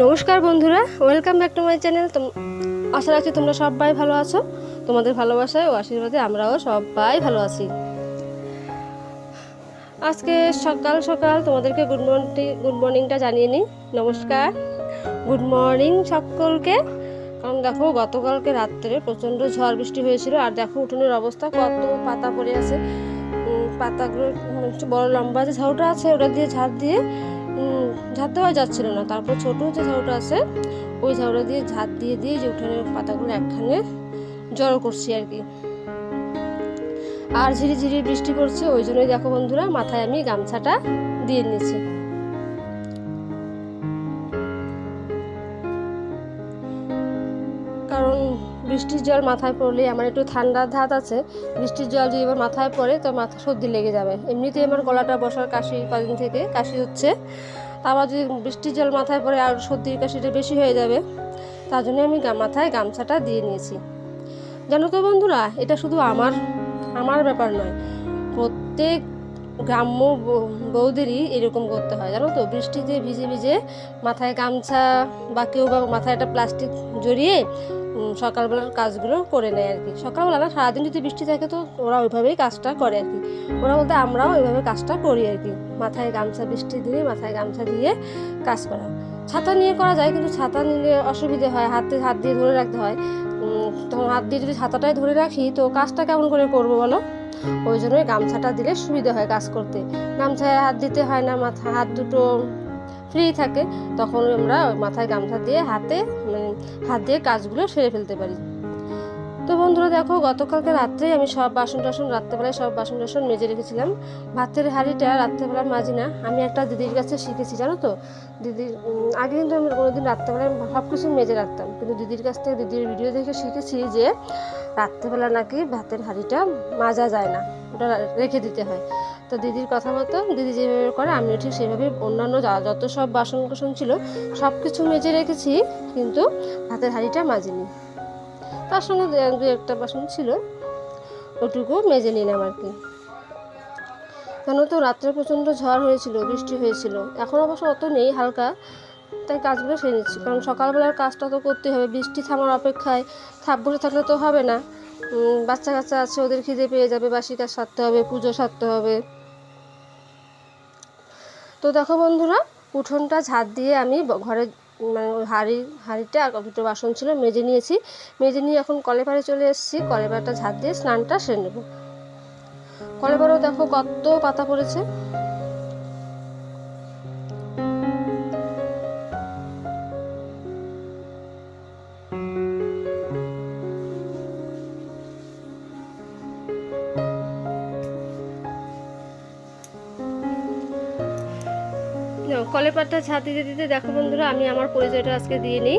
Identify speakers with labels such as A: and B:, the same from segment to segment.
A: নমস্কার বন্ধুরা welcome back to my channel আশা রাখছি তোমরা সবাই ভালো আছো। তোমাদের ভালোবাসায় ও আশীর্বাদে আমরাও সবাই ভালো আছি। আজকে সকাল সকাল তোমাদেরকে গুড মর্নিং গুড মর্নিংটা জানিয়ে নিই। নমস্কার। গুড মর্নিং সকলকে। কারণ দেখো, গতকালকে রাত্রে প্রচণ্ড ঝড় বৃষ্টি হয়েছিল, আর দেখো উঠোনের অবস্থা কত পাতা পড়ে আছে। পাতাগুলো মানে বড় লম্বা যে ঝাউটা আছে, ওটা দিয়ে ঝাড় দিয়ে হয় দেওয়া যাচ্ছিল না। তারপর ছোট যে ঝাউটা আছে, ওই ঝাউটা দিয়ে ঝাঁত দিয়ে দিয়ে যে উঠানের পাতাগুলো একখানে জড়ো করছি আর কি। আর ঝিরি ঝিরি বৃষ্টি পড়ছে, ওই জন্যই দেখো বন্ধুরা, মাথায় আমি গামছাটা দিয়ে নিয়েছি। বৃষ্টির জল মাথায় পড়লে আমার একটু ঠান্ডার ধাত আছে। বৃষ্টির জল যদি এবার মাথায় পড়ে, তো মাথা সর্দি লেগে যাবে। এমনিতেই আমার গলাটা বসার কাশি কদিন থেকে কাশি হচ্ছে। আবার যদি বৃষ্টির জল মাথায় পড়ে আর সর্দির কাশিটা বেশি হয়ে যাবে, তার জন্য আমি মাথায় গামছাটা দিয়ে নিয়েছি। জানো তো বন্ধুরা, এটা শুধু আমার আমার ব্যাপার নয়। প্রত্যেক গ্রাম্য বৌদেরই এরকম করতে হয়, জানো তো? বৃষ্টিতে ভিজে ভিজে মাথায় গামছা বা কেউ বা মাথায় একটা প্লাস্টিক জড়িয়ে সকালবেলার কাজগুলো করে নেয় আর কি। সকালবেলা না সারাদিন যদি বৃষ্টি থাকে তো ওরা ওইভাবেই কাজটা করে আর কি। ওরা বলতে আমরাও ওইভাবে কাজটা করি আর কি। মাথায় গামছা বৃষ্টির দিনে মাথায় গামছা দিয়ে কাজ করা। ছাতা নিয়ে করা যায় কিন্তু ছাতা নিলে অসুবিধে হয়, হাতে হাত দিয়ে ধরে রাখতে হয়। তখন হাত দিয়ে যদি ছাতাটাই ধরে রাখি তো কাজটা কেমন করে করব বলো? ওই জন্যই গামছাটা দিলে সুবিধা হয় কাজ করতে। গামছায় হাত দিতে হয় না, মাথা, হাত দুটো ফ্রি থাকে। তখন আমরা মাথায় গামছা দিয়ে হাতে হাত দিয়ে কাজগুলো সেরে ফেলতে পারি। তো বন্ধুরা দেখো, গতকালকে রাত্রে আমি সব বাসন টাসন, রাত্রেবেলায় সব বাসন টাসন মেজে রেখেছিলাম। ভাতের হাঁড়িটা রাত্রেবেলা মাজি না আমি একটা দিদির কাছে শিখেছি, জানো তো? দিদির আগে কিন্তু আমি কোনোদিন রাত্রেবেলায় সব কিছু মেজে রাখতাম। কিন্তু দিদির কাছ থেকে দিদির ভিডিও দেখে শিখেছি যে রাত্রেবেলা নাকি ভাতের হাঁড়িটা মাজা যায় না, ওটা রেখে দিতে হয়। তো দিদির কথা মতো, দিদি যেভাবে করে, আমিও ঠিক সেভাবে অন্যান্য যত সব বাসন কোসন ছিল সব কিছু মেজে রেখেছি, কিন্তু ভাতের হাঁড়িটা মাজিনি। তার সঙ্গে দু- একটা বাসন ছিল, ওটুকু মেজে নিলাম আর কি। কেন তো রাত্রে প্রচণ্ড ঝড় হয়েছিল, বৃষ্টি হয়েছিল। এখন অবশ্য অত নেই, হালকা তাই কাজগুলো সেরে নিচ্ছি। কারণ সকালবেলার কাজটা তো করতে হবে, বৃষ্টি থামার অপেক্ষায় থাপ বসে থাকলে তো হবে না। বাচ্চা কাচ্চা আছে, ওদের খিদে পেয়ে যাবে, বাসি কাজ সারতে হবে, পুজো সারতে হবে। তো দেখো বন্ধুরা, উঠোনটা ঝাড় দিয়ে আমি ঘরে হাঁড়ি, হাঁড়িটা আর দুটো বাসন ছিল, মেজে নিয়েছি। মেজে নিয়ে এখন কলে পাড়ে চলে এসেছি। কলে ঝাঁপ দিয়ে স্নানটা সেরে নেব। কলে পাড়েও দেখো কত পাতা পড়েছে। পাটটা ছাদ দিতে দিতে দেখো বন্ধুরা, আমি আমার পরিচয়টা আজকে দিয়ে নিই।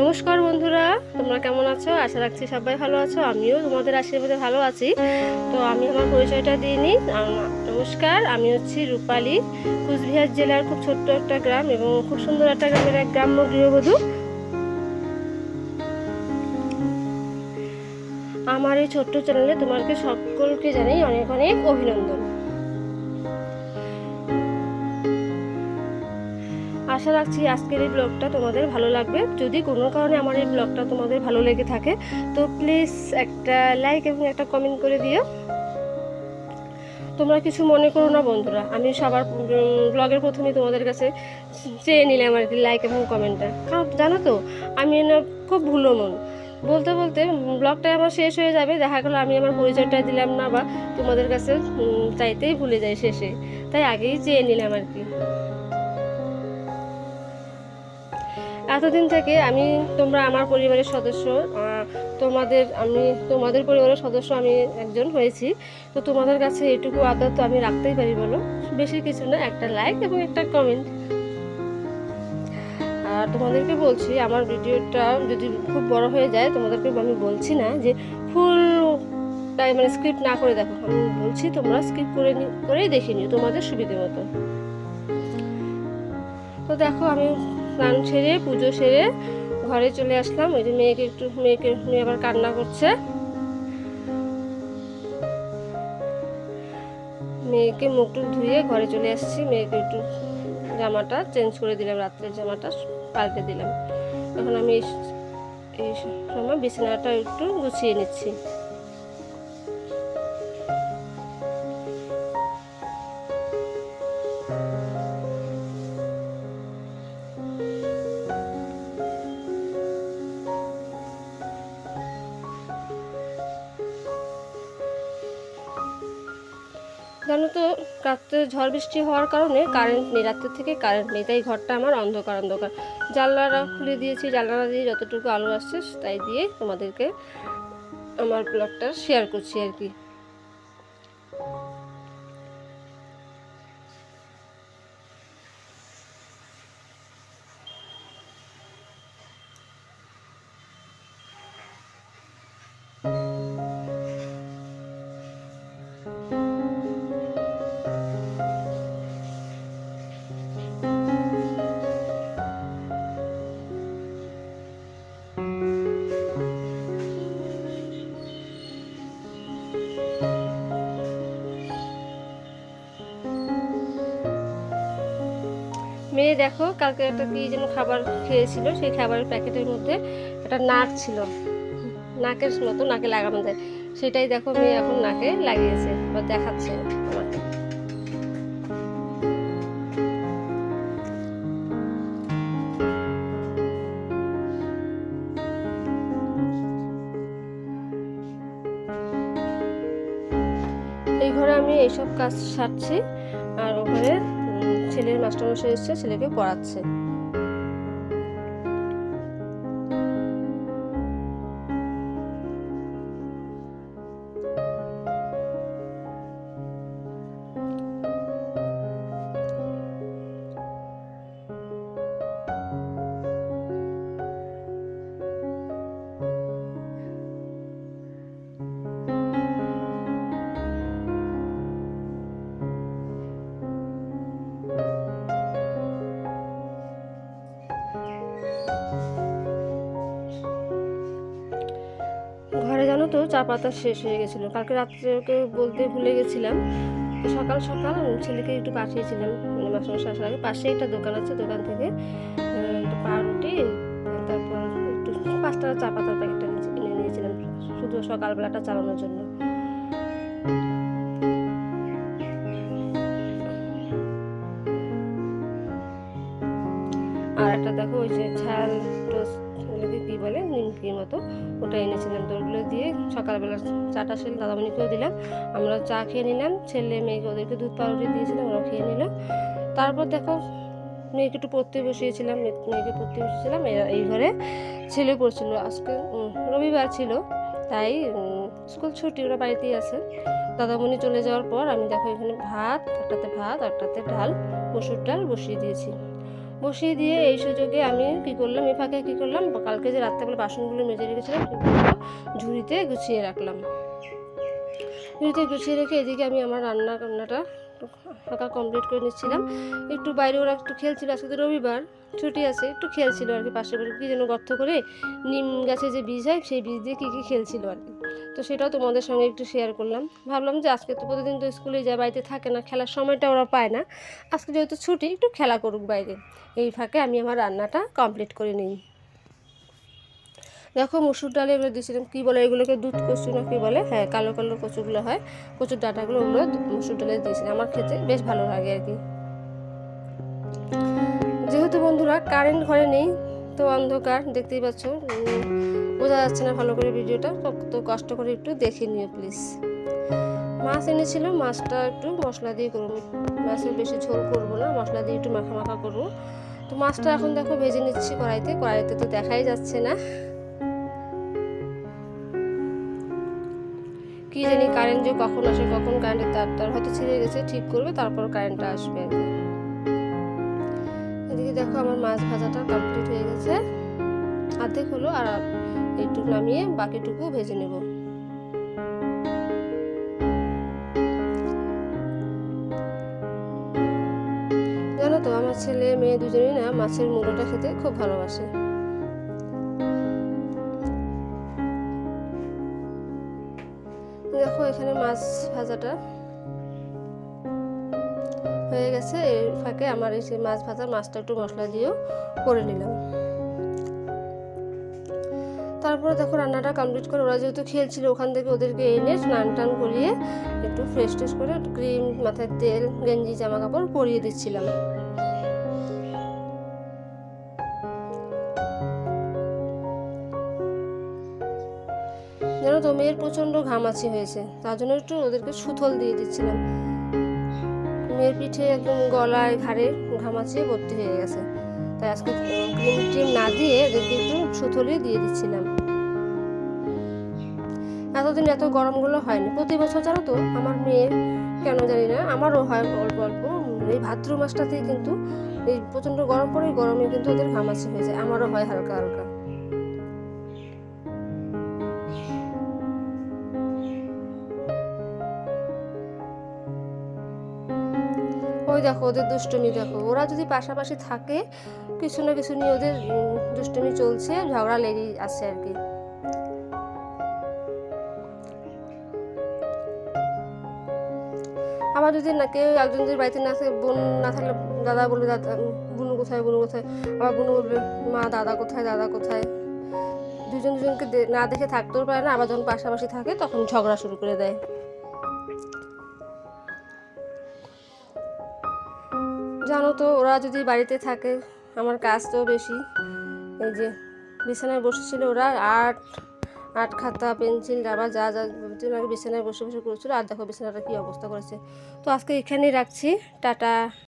A: নমস্কার বন্ধুরা, তোমরা কেমন আছো? আশা রাখছি সবাই ভালো আছো, আমিও তোমাদের আশীর্বাদে ভালো আছি। তো আমি আমার পরিচয়টা দিয়ে নিই। নমস্কার, আমি হচ্ছি রূপালী, কুচবিহার জেলার খুব ছোট্ট একটা গ্রাম এবং খুব সুন্দর একটা গ্রামের এক গ্রাম্য গৃহবধূ। আমার এই ছোট্ট চ্যানেলে তোমাকে সকলকে জানাই অনেক অনেক অভিনন্দন। আশা রাখছি আজকের এই ব্লগটা তোমাদের ভালো লাগবে। যদি কোনো কারণে আমার এই ব্লগটা তোমাদের ভালো লেগে থাকে, তো প্লিজ একটা লাইক এবং একটা কমেন্ট করে দিও। তোমরা কিছু মনে করো না বন্ধুরা, আমি সবার ব্লগের প্রথমেই তোমাদের কাছে চেয়ে নিলাম আর কি লাইক এবং কমেন্টটা কারণ জানো তো, আমি না খুব ভুলো মন। বলতে বলতে ব্লগটা আমার শেষ হয়ে যাবে, দেখা গেলো আমি আমার পরিচয়টা দিলাম না বা তোমাদের কাছে চাইতেই ভুলে যাই শেষে। তাই আগেই চেয়ে নিলাম আর কি। এতদিন থেকে আমি তোমরা আমার পরিবারের সদস্য তোমাদের, আমি তোমাদের পরিবারের সদস্য, আমি একজন হয়েছি। তো তোমাদের কাছে এটুকু আদর তো আমি রাখতেই পারি বলো? বেশি কিছু না, একটা লাইক এবং একটা কমেন্ট আর তোমাদেরকে বলছি, আমার ভিডিওটা যদি খুব বড় হয়ে যায়, তোমাদেরকে আমি বলছি না যে ফুল টাইম মানে স্ক্রিপ্ট না করে দেখো। আমি বলছি, তোমরা স্ক্রিপ্ট করে করেই দেখে নিও তোমাদের সুবিধে মতো তো দেখো, আমি স্নান সেরে, পুজো সেরে ঘরে চলে আসলাম। ওই যে মেয়েকে একটু, মেয়েকে, মেয়ে আবার কান্না করছে। মেয়েকে মুখ টুক ধুয়ে ঘরে চলে আসছি। মেয়েকে একটু জামাটা চেঞ্জ করে দিলাম, রাত্রের জামাটা পাল্টে দিলাম। এখন আমি এই সময় বিছানাটা একটু গুছিয়ে নিচ্ছি। জানো তো রাত্রে ঝড় বৃষ্টি হওয়ার কারণে কারেন্ট নেই? রাত্রে থেকে কারেন্ট নেই, তাই ঘরটা আমার অন্ধকার অন্ধকার জানলারা খুলে দিয়েছি জানলারা দিয়ে যতটুকু আলো আসছে, তাই দিয়ে তোমাদেরকে আমার ব্লগটা শেয়ার করছি আর কি। মেয়ে দেখো, কালকে একটা কি যেন খাবার খেয়েছিল, সেই খাবারের প্যাকেটের মধ্যে একটা নাক ছিল। নাকের মতো নাকে লাগানো যায়। সেটাই দেখো মেয়ে এখন নাকে লাগিয়েছে বা দেখাচ্ছে আমাকে। এই ঘরে আমি এইসব কাজ সারছি, আর ওখানে ছেলের মাস্টারমশাই এসছে ছেলেকে পড়াচ্ছে। ঘরে জানো তো, চা পাতা শেষ হয়ে গেছিল। কালকে রাত্রে ওকে বলতে ভুলে গেছিলাম। সকাল সকাল ছেলেকে একটু পাঠিয়েছিলাম। মানে মাস্টারমশাই আসার আগে পাশে একটা দোকান আছে, দোকান থেকে পাউরুটি, তারপর একটু পাঁচটা চা পাতার প্যাকেটটা কিনে নিয়েছিলাম। শুধু সকালবেলাটা চালানোর জন্য। সকালবেলা চাটা ছেলে দাদামণিকেও দিলাম আমরা চা খেয়ে নিলাম, ছেলে মেয়েকে ওদেরকে দুধ পাউরুটি দিয়েছিলাম ওরা খেয়ে নিল। তারপর দেখো, মেয়েকে একটু পড়তে বসিয়েছিলাম মেয়েকে পড়তে বসিয়েছিলাম এই ঘরে ছেলে পড়ছিল, আজকে রবিবার ছিল, তাই স্কুল ছুটি, ওরা বাড়িতেই আছে। দাদামণি চলে যাওয়ার পর আমি দেখো এখানে ভাত, একটাতে ভাত একটাতে ডাল, মসুর ডাল বসিয়ে দিয়েছি। বসিয়ে দিয়ে এই সুযোগে আমি কি করলাম, এই ফাঁকে কি করলাম, কালকে যে রাত্রেবেলা বাসনগুলো মেজে রেখেছিলাম ঝুড়িতে গুছিয়ে রাখলাম। ঝুড়িতে গুছিয়ে রেখে এদিকে আমি আমার রান্না রান্নাটা ফাঁকা কমপ্লিট করে নিচ্ছিলাম। একটু বাইরে ওরা একটু খেলছিল, আজকে তো রবিবার, ছুটি আছে, একটু খেলছিল আর কি পাশের বাড়ি কী যেন গর্ত করে নিম গাছে যে বীজ হয়, সেই বীজ দিয়ে কী কী খেলছিল আর কি। তো সেটাও তোমাদের সঙ্গে একটু শেয়ার করলাম। ভাবলাম যে আজকে তো প্রতিদিন তো স্কুলে যায়, বাড়িতে থাকে না, খেলার সময়টা ওরা পায় না। আজকে যেহেতু ছুটি, একটু খেলা করুক বাইরে। এই ফাঁকে আমি আমার রান্নাটা কমপ্লিট করে নিই। দেখো মুসুর ডালে এগুলো দিয়েছিলাম, কী বলে এগুলোকে দুধ কচু না কী বলে? হ্যাঁ কালো কালো কচুগুলো হয়। কচুর ডাটাগুলো ওগুলো মুসুর ডালে দিয়েছিলাম। আমার খেতে বেশ ভালো লাগে আর কি। যেহেতু বন্ধুরা কারেন্ট ঘরে নেই, তো অন্ধকার, দেখতেই পাচ্ছ। বোঝা যাচ্ছে না ভালো করে ভিডিওটা। তো কষ্ট করে একটু দেখে নিও প্লিজ মাছ এনেছিল, মাছটা একটু মশলা দিয়ে করব। মাছের বেশি ঝোল করব না, মশলা দিয়ে একটু মাখা মাখা করব। তো মাছটা এখন দেখো ভেজে নিচ্ছি কড়াইতে। কড়াইতে তো দেখাই যাচ্ছে না। কি জানি কারেন্ট যে কখন আসে, কখন কারেন্টের তার তার হয়তো ছিঁড়ে গেছে, ঠিক করবে, তারপর কারেন্টটা আসবে। এদিকে দেখো আমার মাছ ভাজাটা কমপ্লিট হয়ে গেছে। অর্ধেক হলো আর একটু নামিয়ে বাকিটুকু ভেজে নেব। জানো তো, আমার ছেলে, মেয়ে দুজনেই না মাছের মুড়োটা খেতে খুব ভালোবাসে। দেখো, এখানে মাছ ভাজাটা হয়ে গেছে। এর ফাঁকে আমার এই মাছ ভাজা মাছটা একটু মশলা দিয়েও করে নিলাম। তারপরে দেখো, রান্নাটা কমপ্লিট করে ওরা যেহেতু খেলছিল, ওখান থেকে ওদেরকে এনে স্নান টান করিয়ে একটু ফ্রেশ ট্রেশ করে ক্রিম মাথায় তেল, গেঞ্জি জামা কাপড় পরিয়ে দিচ্ছিলাম। তো মেয়ের প্রচণ্ড ঘামাচি হয়েছে। তার জন্য একটু ওদেরকে সুথল দিয়ে দিচ্ছিলাম। মেয়ের পিঠে একদম গলায় ঘাড়ে ঘামাচিয়ে ভর্তি হয়ে গেছে। তাই আজকে ক্রিম ট্রিম না দিয়ে ওদেরকে একটু সুথলি দিয়ে দিচ্ছিলাম। এতদিন এত গরমগুলো হয়নি। প্রতি বছর জানো তো, আমার মেয়ের কেন জানি না, আমারও হয় অল্প অল্প। এই ভাদ্র মাসটাতেই কিন্তু এই প্রচণ্ড গরম পড়ে গরমে কিন্তু ওদের ঘামাচি হয়ে যায়। আমারও হয় হালকা হালকা। ওই দেখো, ওদের দুষ্টুমি দেখো। ওরা যদি পাশাপাশি থাকে, কিছু না কিছু নিয়ে ওদের দুষ্টুমি চলছে, ঝগড়া লেগেই আছে আর কি। আবার যদি না কেউ একজন যদি বাড়িতে না থাকে, বোন না থাকলে দাদা বলবে, দাদা বুনু কোথায় বুনু কোথায়? আবার বুনু বলবে, মা, দাদা কোথায় দাদা কোথায়? দুজন দুজনকে না দেখে থাকতেও পারে না, আবার যখন পাশাপাশি থাকে, তখন ঝগড়া শুরু করে দেয়। জানো তো, ওরা যদি বাড়িতে থাকে, আমার কাজ তো বেশি। এই যে, বিছানায় বসেছিল ওরা আর্ট আট খাতা, পেন্সিল, রাবার, যা যা বিছানায় বসে বসে করেছিল, আর দেখো বিছানাটা কী অবস্থা করেছে। তো আজকে এখানেই রাখছি, টাটা।